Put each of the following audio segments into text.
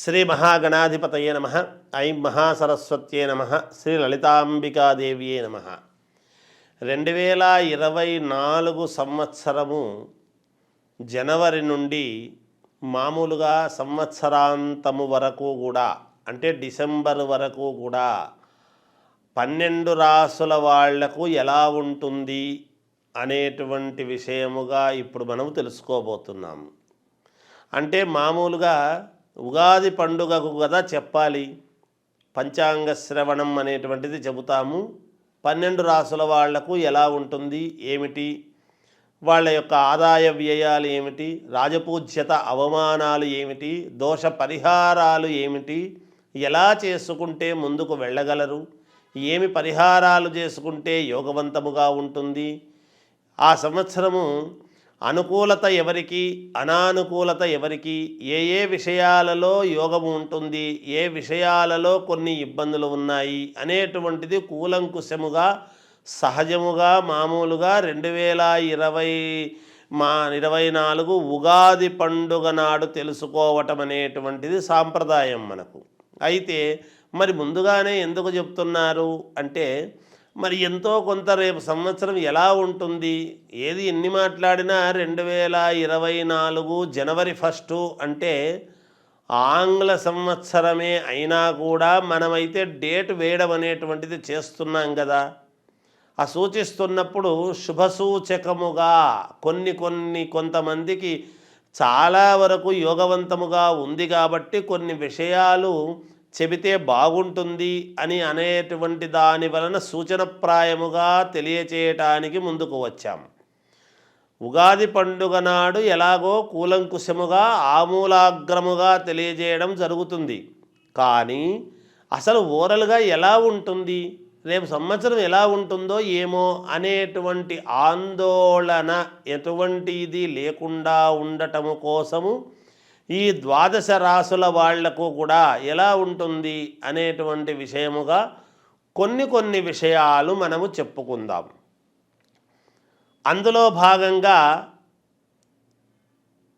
శ్రీ మహాగణాధిపతయే నమ. ఐం మహాసరస్వత్యే నమ. శ్రీ లలితాంబికాదేవియే నమ. రెండు వేల ఇరవై నాలుగు సంవత్సరము జనవరి నుండి మామూలుగా సంవత్సరాంతము వరకు కూడా అంటే డిసెంబర్ వరకు కూడా పన్నెండు రాసుల వాళ్ళకు ఎలా ఉంటుంది అనేటువంటి విషయముగా ఇప్పుడు మనం తెలుసుకోబోతున్నాము. అంటే మామూలుగా ఉగాది పండుగకు కదా చెప్పాలి. పంచాంగ శ్రవణం అనేటువంటిది చెబుతాము. పన్నెండు రాసుల వాళ్ళకు ఎలా ఉంటుంది? ఏమిటి? వాళ్ళ యొక్క ఆదాయ వ్యయాలు ఏమిటి? రాజపూజ్యత అవమానాలు ఏమిటి? దోష పరిహారాలు ఏమిటి? ఎలా చేసుకుంటే ముందుకు వెళ్ళగలరు? ఏమి పరిహారాలు చేసుకుంటే యోగవంతముగా ఉంటుంది? ఆ సంవత్సరము అనుకూలత ఎవరికి అనానుకూలత ఎవరికి ఏ ఏ విషయాలలో యోగం ఉంటుంది ఏ విషయాలలో కొన్ని ఇబ్బందులు ఉన్నాయి అనేటువంటిది కూలంకుశముగా సహజముగా మామూలుగా రెండు వేల ఇరవై మా ఇరవై నాలుగు ఉగాది పండుగ నాడు తెలుసుకోవటం అనేటువంటిది సాంప్రదాయం మనకు. అయితే మరి ముందుగానే ఎందుకు చెప్తున్నారు? అంటే మరి ఎంతో కొంత రేపు సంవత్సరం ఎలా ఉంటుంది? ఏది ఎన్ని మాట్లాడినా రెండు వేల ఇరవై నాలుగు జనవరి ఫస్టు అంటే ఆంగ్ల సంవత్సరమే అయినా కూడా మనమైతే డేట్ వేయడం అనేటువంటిది చేస్తున్నాం కదా. ఆ సూచిస్తున్నప్పుడు శుభసూచకముగా కొన్ని కొన్ని కొంతమందికి చాలా వరకు యోగవంతముగా ఉంది కాబట్టి కొన్ని విషయాలు చెబితే బాగుంటుంది అని అనేటువంటి దాని వలన సూచనప్రాయముగా తెలియచేయటానికి ముందుకు వచ్చాం. ఉగాది పండుగ నాడు ఎలాగో కూలంకుశముగా ఆమూలాగ్రముగా తెలియజేయడం జరుగుతుంది. కానీ అసలు ఓరల్గా ఎలా ఉంటుంది? రేపు సంవత్సరం ఎలా ఉంటుందో ఏమో అనేటువంటి ఆందోళన ఎటువంటిది లేకుండా ఉండటము కోసము ఈ ద్వాదశ రాసుల వాళ్ళకు కూడా ఎలా ఉంటుంది అనేటువంటి విషయముగా కొన్ని కొన్ని విషయాలు మనము చెప్పుకుందాం. అందులో భాగంగా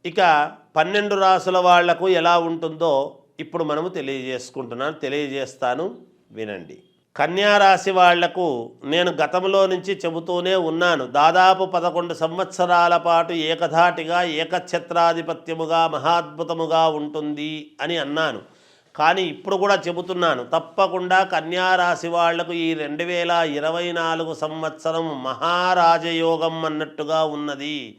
ఇక పన్నెండు రాసుల వాళ్ళకు ఎలా ఉంటుందో ఇప్పుడు మనము తెలియజేసుకుంటున్నాను. తెలియజేస్తాను. వినండి. కన్యారాశి వాళ్ళకు నేను గతంలో నుంచి చెబుతూనే ఉన్నాను. దాదాపు పదకొండు సంవత్సరాల పాటు ఏకధాటిగా ఏకఛత్రాధిపత్యముగా మహాద్భుతముగా ఉంటుంది అని అన్నాను. కానీ ఇప్పుడు కూడా చెబుతున్నాను. తప్పకుండా కన్యారాశి వాళ్ళకు ఈ రెండు వేల ఇరవై నాలుగు సంవత్సరం మహారాజయోగం అన్నట్టుగా ఉన్నది.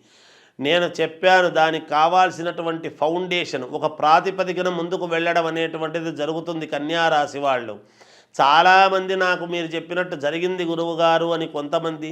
నేను చెప్పాను దానికి కావాల్సినటువంటి ఫౌండేషన్ ఒక ప్రాతిపదికన ముందుకు వెళ్ళడం అనేటువంటిది జరుగుతుంది కన్యారాశి వాళ్ళు. చాలామంది నాకు మీరు చెప్పినట్టు జరిగింది గురువుగారు అని కొంతమంది.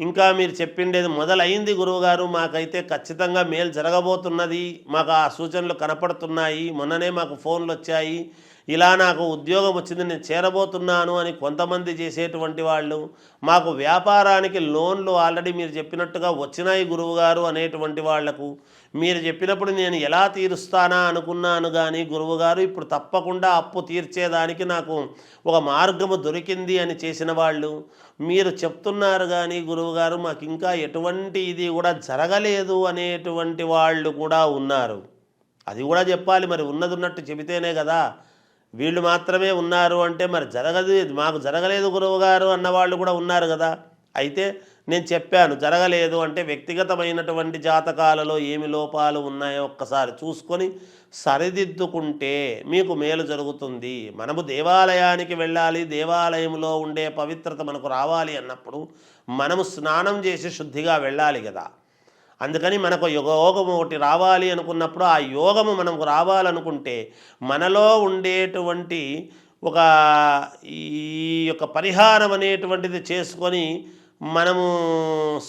ఇంకా మీరు చెప్పిండేది మొదలైంది గురువుగారు. మాకైతే ఖచ్చితంగా మేలు జరగబోతున్నది. మాకు ఆ సూచనలు కనపడుతున్నాయి. మొన్ననే మాకు ఫోన్లు వచ్చాయి. ఇలా నాకు ఉద్యోగం వచ్చింది. నేను చేరబోతున్నాను అని కొంతమంది చేసేటువంటి వాళ్ళు. మాకు వ్యాపారానికి లోన్లు ఆల్రెడీ మీరు చెప్పినట్టుగా వచ్చినాయి గురువుగారు అనేటువంటి వాళ్ళకు. మీరు చెప్పినప్పుడు నేను ఎలా తీరుస్తానా అనుకున్నాను కానీ గురువుగారు ఇప్పుడు తప్పకుండా అప్పు తీర్చేదానికి నాకు ఒక మార్గము దొరికింది అని చేసిన వాళ్ళు. మీరు చెప్తున్నారు కానీ గురువుగారు మాకు ఇంకా ఎటువంటి ఇది కూడా జరగలేదు అనేటువంటి వాళ్ళు కూడా ఉన్నారు. అది కూడా చెప్పాలి మరి ఉన్నది ఉన్నట్టు చెబితేనే కదా. వీళ్ళు మాత్రమే ఉన్నారు అంటే మరి జరగదు మాకు జరగలేదు గురువుగారు అన్నవాళ్ళు కూడా ఉన్నారు కదా. అయితే నేను చెప్పాను జరగలేదు అంటే వ్యక్తిగతమైనటువంటి జాతకాలలో ఏమి లోపాలు ఉన్నాయో ఒక్కసారి చూసుకొని సరిదిద్దుకుంటే మీకు మేలు జరుగుతుంది. మనము దేవాలయానికి వెళ్ళాలి దేవాలయంలో ఉండే పవిత్రత మనకు రావాలి అన్నప్పుడు మనము స్నానం చేసి శుద్ధిగా వెళ్ళాలి కదా. అందుకని మనకు యోగం ఒకటి రావాలి అనుకున్నప్పుడు ఆ యోగము మనకు రావాలనుకుంటే మనలో ఉండేటువంటి ఒక ఈ యొక్క పరిహారం అనేటువంటిది చేసుకొని మనము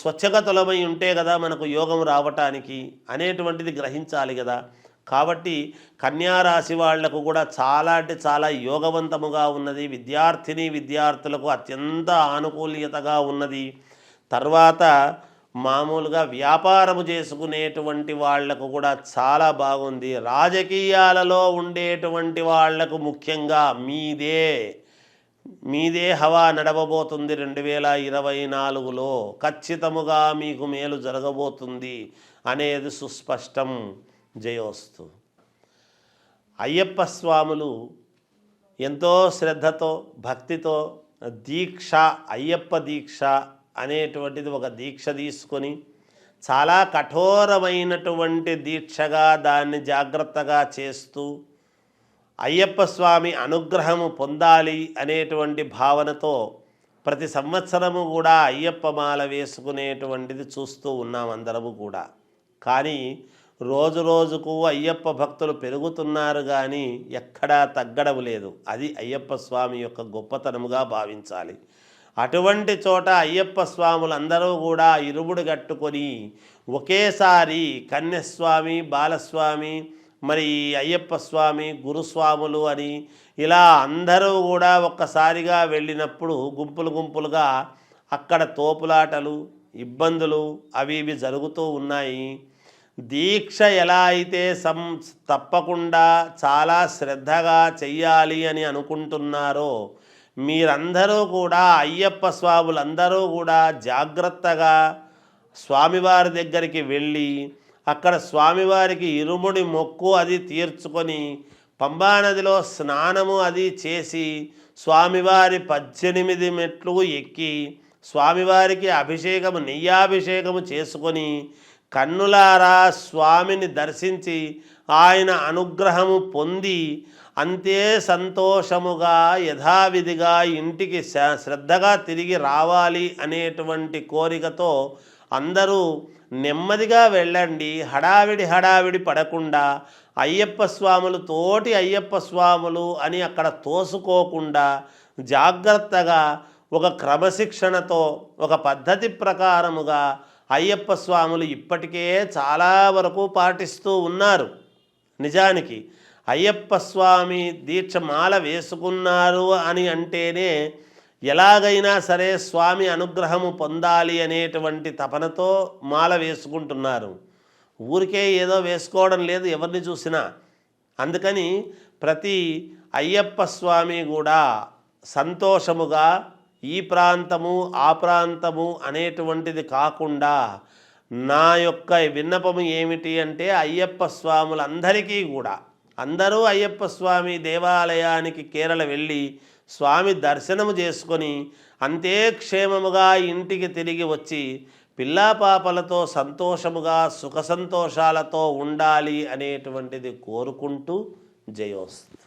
స్వచ్ఛగతులమై ఉంటే కదా మనకు యోగం రావటానికి అనేటువంటిది గ్రహించాలి కదా. కాబట్టి కన్యారాశి వాళ్ళకు కూడా చాలా అంటే చాలా యోగవంతముగా ఉన్నది. విద్యార్థిని విద్యార్థులకు అత్యంత ఆనుకూల్యతగా ఉన్నది. తర్వాత మామూలుగా వ్యాపారము చేసుకునేటువంటి వాళ్ళకు కూడా చాలా బాగుంది. రాజకీయాలలో ఉండేటువంటి వాళ్ళకు ముఖ్యంగా మీదే. మీదే హవా నడవబోతుంది రెండు వేల ఇరవై నాలుగులో. ఖచ్చితముగా మీకు మేలు జరగబోతుంది అనేది సుస్పష్టం జయోస్తు. అయ్యప్ప స్వాములు ఎంతో శ్రద్ధతో భక్తితో దీక్ష అయ్యప్ప దీక్ష అనేటువంటిది ఒక దీక్ష తీసుకొని చాలా కఠోరమైనటువంటి దీక్షగా దాన్ని జాగ్రత్తగా చేస్తూ అయ్యప్ప స్వామి అనుగ్రహము పొందాలి అనేటువంటి భావనతో ప్రతి సంవత్సరము కూడా అయ్యప్ప మాల వేసుకునేటువంటిది చూస్తూ ఉన్నాం అందరము కూడా. కానీ రోజు రోజుకు అయ్యప్ప భక్తులు పెరుగుతున్నారు కానీ ఎక్కడా తగ్గడం లేదు. అది అయ్యప్ప స్వామి యొక్క గొప్పతనముగా భావించాలి. అటువంటి చోట అయ్యప్ప స్వాములందరూ కూడా ఇరుముడు కట్టుకొని ఒకేసారి కన్యస్వామి బాలస్వామి మరి అయ్యప్ప స్వామి గురుస్వాములు అని ఇలా అందరూ కూడా ఒక్కసారిగా వెళ్ళినప్పుడు గుంపులు గుంపులుగా అక్కడ తోపులాటలు ఇబ్బందులు అవి ఇవి జరుగుతూ ఉన్నాయి. దీక్ష ఎలా అయితే సం తప్పకుండా చాలా శ్రద్ధగా చెయ్యాలి అని అనుకుంటున్నారో మీరందరూ కూడా అయ్యప్ప స్వాములందరూ కూడా జాగ్రత్తగా స్వామివారి దగ్గరికి వెళ్ళి అక్కడ స్వామివారికి ఇరుముడి మొక్కు అది తీర్చుకొని పంబానదిలో స్నానము అది చేసి స్వామివారి పద్దెనిమిది మెట్లు ఎక్కి స్వామివారికి అభిషేకము నెయ్యాభిషేకము చేసుకొని కన్నులారా స్వామిని దర్శించి ఆయన అనుగ్రహము పొంది అంతే సంతోషముగా యథావిధిగా ఇంటికి శ్రద్ధగా తిరిగి రావాలి అనేటువంటి కోరికతో అందరూ నెమ్మదిగా వెళ్ళండి హడావిడి హడావిడి పడకుండా అయ్యప్ప స్వాములు తోటి అయ్యప్ప స్వాములు అని అక్కడ తోసుకోకుండా జాగ్రత్తగా ఒక క్రమశిక్షణతో ఒక పద్ధతి ప్రకారముగా అయ్యప్ప స్వాములు ఇప్పటికే చాలా వరకు పాటిస్తూ ఉన్నారు. నిజానికి అయ్యప్ప స్వామి దీక్ష మాల వేసుకున్నారు అని అంటేనే ఎలాగైనా సరే స్వామి అనుగ్రహము పొందాలి అనేటువంటి తపనతో మాల వేసుకుంటున్నారు. ఊరికే ఏదో వేసుకోవడం లేదు ఎవరిని చూసినా. అందుకని ప్రతి అయ్యప్ప స్వామి కూడా సంతోషముగా ఈ ప్రాంతము ఆ ప్రాంతము అనేటువంటిది కాకుండా నా యొక్క విన్నపము ఏమిటి అంటే అయ్యప్ప స్వాములందరికీ కూడా. అందరూ అయ్యప్ప స్వామి దేవాలయానికి కేరళ వెళ్ళి స్వామి దర్శనము చేసుకొని అంతే క్షేమముగా ఇంటికి తిరిగి వచ్చి పిల్లాపాపలతో సంతోషముగా సుఖ సంతోషాలతో ఉండాలి అనేటువంటిది కోరుకుంటూ జయోస్తు.